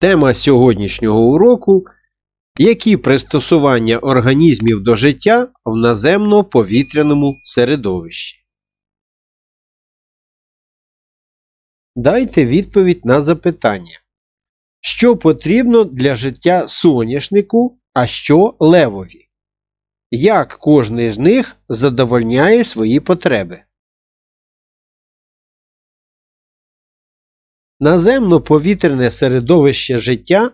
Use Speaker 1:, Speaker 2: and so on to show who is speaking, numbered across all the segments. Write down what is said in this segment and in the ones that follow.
Speaker 1: Тема сьогоднішнього уроку які пристосування організмів до життя в наземно-повітряному середовищі. Дайте відповідь на запитання. Що потрібно для життя соняшнику, а що левові? Як кожний з них задовольняє свої потреби? Наземно-повітряне середовище життя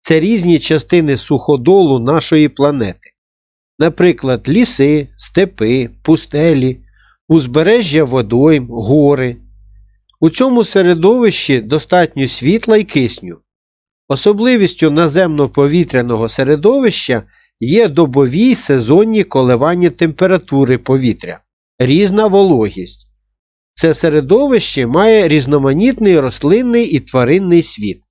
Speaker 1: це різні частини суходолу нашої планети. Наприклад, ліси, степи, пустелі, узбережжя водойм, гори. У цьому середовищі достатньо світла і кисню. Особливістю наземно-повітряного середовища є добові сезонні коливання температури повітря, різна вологість. Це середовище має різноманітний рослинний і тваринний світ.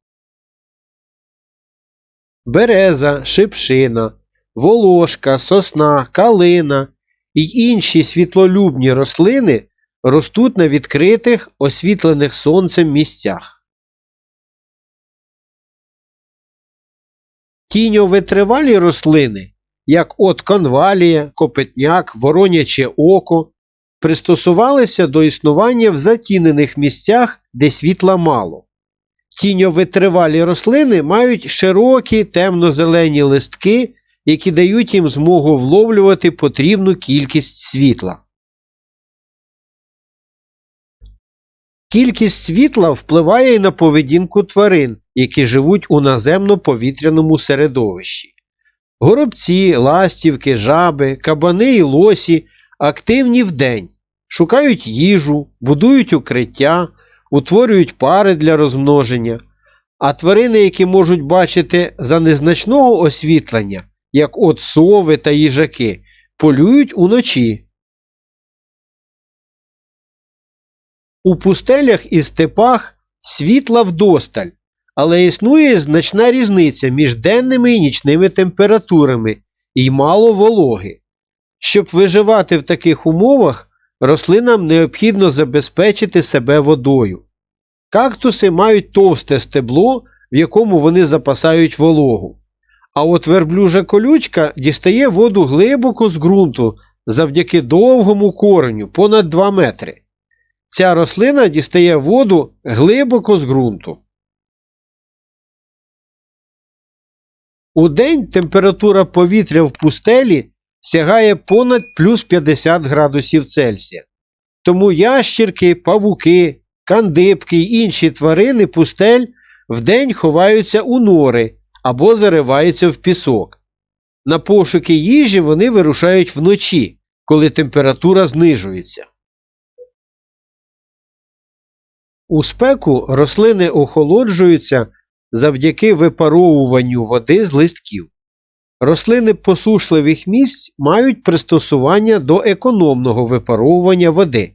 Speaker 1: Береза, шипшина, волошка, сосна, калина і інші світлолюбні рослини ростуть на відкритих, освітлених сонцем місцях. Тіньовитривалі рослини, як от конвалія, копетняк, вороняче око, пристосувалися до існування в затінених місцях, де світла мало. Тіньовитривалі рослини мають широкі темно-зелені листки, які дають їм змогу вловлювати потрібну кількість світла. Кількість світла впливає і на поведінку тварин, які живуть у наземно-повітряному середовищі. Горобці, ластівки, жаби, кабани і лосі активні вдень, шукають їжу, будують укриття, утворюють пари для розмноження, а тварини, які можуть бачити за незначного освітлення, як от сови та їжаки, полюють уночі. У пустелях і степах світла вдосталь, але існує значна різниця між денними і нічними температурами і мало вологи. Щоб виживати в таких умовах, рослинам необхідно забезпечити себе водою. Кактуси мають товсте стебло, в якому вони запасають вологу. А от верблюжа колючка дістає воду глибоко з ґрунту завдяки довгому кореню понад 2 метри. Ця рослина дістає воду глибоко з ґрунту. У день температура повітря в пустелі сягає понад плюс 50 градусів Цельсія. Тому ящірки, павуки, кандибки й інші тварини пустель вдень ховаються у нори або зариваються в пісок. На пошуки їжі вони вирушають вночі, коли температура знижується. У спеку рослини охолоджуються завдяки випаровуванню води з листків. Рослини посушливих місць мають пристосування до економного випаровування води.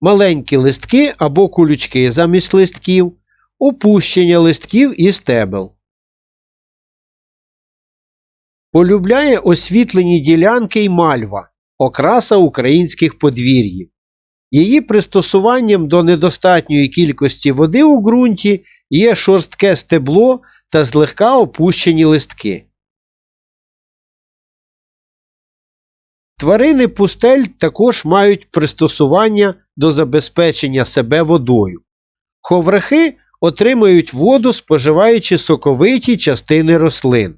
Speaker 1: Маленькі листки або кулючки замість листків, опущення листків і стебел. Полюбляє освітлені ділянки й мальва, окраса українських подвір'їв. Її пристосуванням до недостатньої кількості води у ґрунті є шорстке стебло та злегка опущені листки. Тварини пустель також мають пристосування до забезпечення себе водою. Ховрахи отримують воду, споживаючи соковиті частини рослин.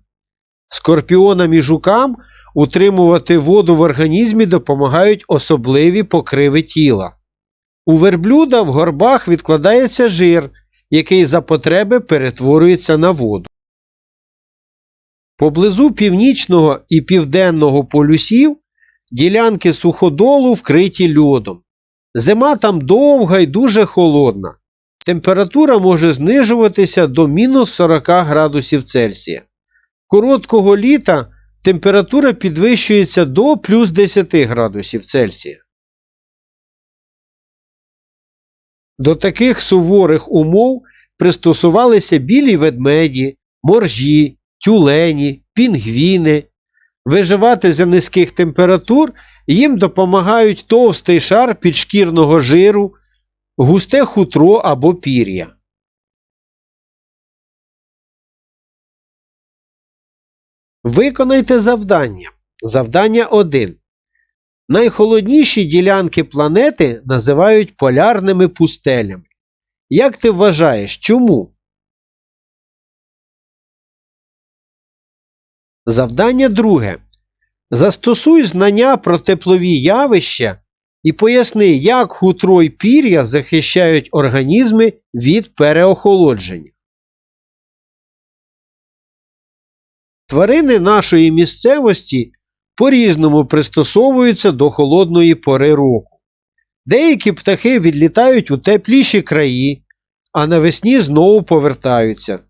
Speaker 1: Скорпіонам і жукам утримувати воду в організмі допомагають особливі покриви тіла. У верблюда в горбах відкладається жир, який за потреби перетворюється на воду. Поблизу північного і південного полюсів ділянки суходолу вкриті льодом. Зима там довга і дуже холодна. Температура може знижуватися до мінус 40 градусів Цельсія. Короткого літа температура підвищується до плюс 10 градусів Цельсія. До таких суворих умов пристосувалися білі ведмеді, моржі, тюлені, пінгвіни. Виживати за низьких температур їм допомагають товстий шар підшкірного жиру, густе хутро або пір'я. Виконайте завдання. Завдання 1. Найхолодніші ділянки планети називають полярними пустелями. Як ти вважаєш, чому? Завдання друге. Застосуй знання про теплові явища і поясни, як хутро й пір'я захищають організми від переохолодження. Тварини нашої місцевості по-різному пристосовуються до холодної пори року. Деякі птахи відлітають у тепліші краї, а навесні знову повертаються.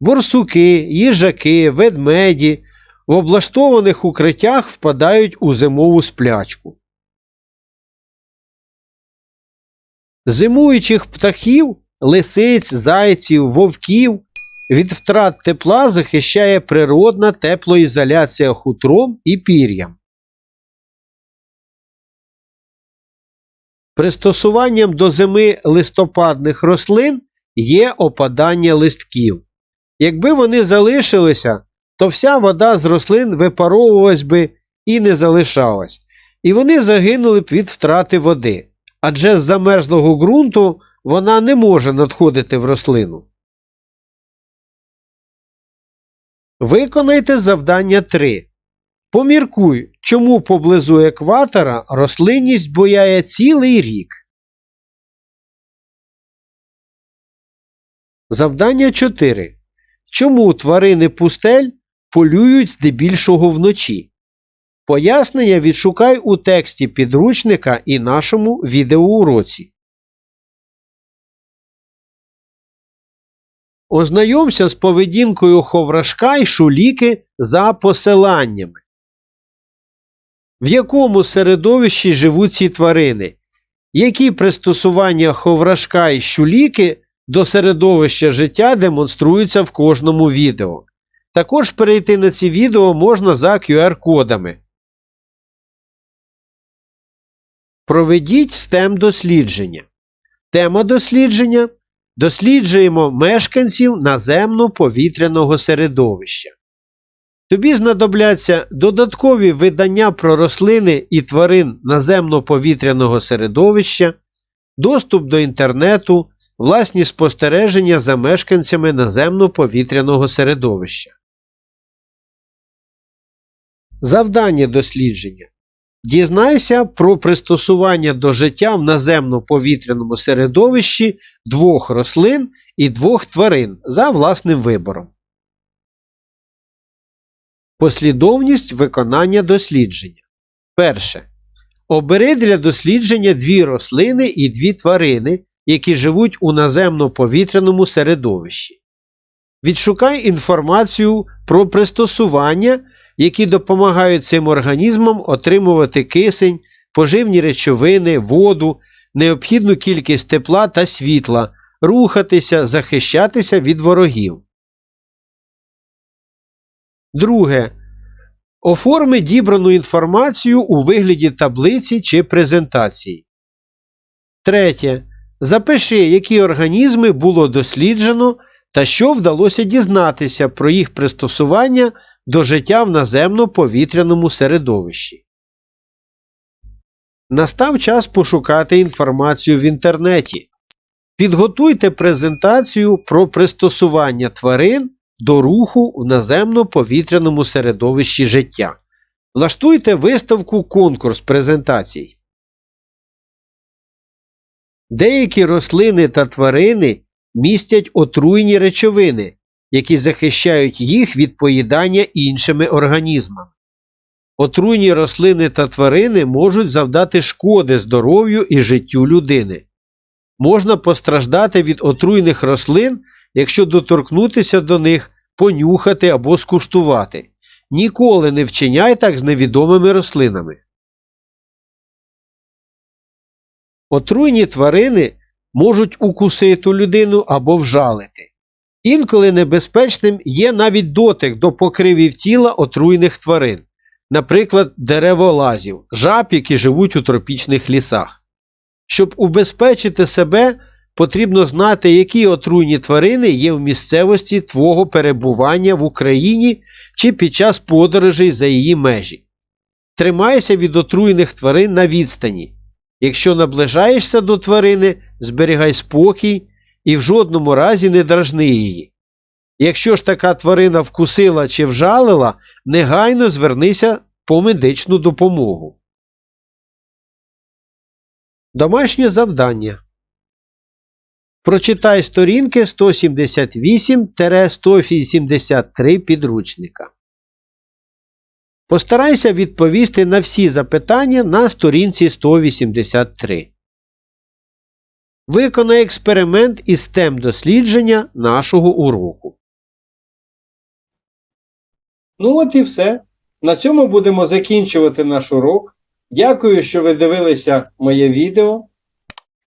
Speaker 1: Борсуки, їжаки, ведмеді в облаштованих укриттях впадають у зимову сплячку. Зимуючих птахів, лисиць, зайців, вовків від втрат тепла захищає природна теплоізоляція хутром і пір'ям. Пристосуванням до зими листопадних рослин є опадання листків. Якби вони залишилися, то вся вода з рослин випаровувалась би і не залишалась, і вони загинули б від втрати води, адже з замерзлого ґрунту вона не може надходити в рослину. Виконайте завдання 3. Поміркуй, чому поблизу екватора рослинність бояє цілий рік. Завдання 4. Чому тварини пустель полюють здебільшого вночі? Пояснення відшукай у тексті підручника і нашому відеоуроці. Ознайомся з поведінкою ховрашка й шуліки за посиланнями. В якому середовищі живуть ці тварини? Які пристосування ховрашка й щуліки до середовища життя демонструються в кожному відео. Також перейти на ці відео можна за QR-кодами. Проведіть STEM дослідження. Тема дослідження Досліджуємо мешканців наземно-повітряного середовища. Тобі знадобляться додаткові видання про рослини і тварин наземно-повітряного середовища, доступ до інтернету, власні спостереження за мешканцями наземно-повітряного середовища. Завдання дослідження. Дізнайся про пристосування до життя в наземно-повітряному середовищі двох рослин і двох тварин за власним вибором. Послідовність виконання дослідження. Перше. Обери для дослідження дві рослини і дві тварини, які живуть у наземно-повітряному середовищі. Відшукай інформацію про пристосування які допомагають цим організмам отримувати кисень, поживні речовини, воду, необхідну кількість тепла та світла, рухатися, захищатися від ворогів. Друге. Оформи дібрану інформацію у вигляді таблиці чи презентації. Третє. Запиши, які організми було досліджено та що вдалося дізнатися про їх пристосування до життя в наземно-повітряному середовищі. Настав час пошукати інформацію в інтернеті. Підготуйте презентацію про пристосування тварин до руху в наземно-повітряному середовищі життя. Влаштуйте виставку конкурс презентацій. Деякі рослини та тварини містять отруйні речовини, які захищають їх від поїдання іншими організмами. Отруйні рослини та тварини можуть завдати шкоди здоров'ю і життю людини. Можна постраждати від отруйних рослин, якщо доторкнутися до них, понюхати або скуштувати. Ніколи не вчиняй так з невідомими рослинами. Отруйні тварини можуть укусити людину або вжалити. Інколи небезпечним є навіть дотик до покривів тіла отруйних тварин, наприклад, дереволазів, жаб, які живуть у тропічних лісах. Щоб убезпечити себе, потрібно знати, які отруйні тварини є в місцевості твого перебування в Україні чи під час подорожей за її межі. Тримайся від отруйних тварин на відстані. Якщо наближаєшся до тварини, зберігай спокій і в жодному разі не дражни її. Якщо ж така тварина вкусила чи вжалила, негайно звернися по медичну допомогу. Домашнє завдання. Прочитай сторінки 178-183 підручника. Постарайся відповісти на всі запитання на сторінці 183. Виконай експеримент із тем дослідження нашого уроку.
Speaker 2: Ну от і все. На цьому будемо закінчувати наш урок. Дякую, що ви дивилися моє відео.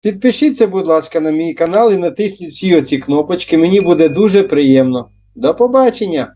Speaker 2: Підпишіться, будь ласка, на мій канал і натисніть всі оці кнопочки. Мені буде дуже приємно. До побачення!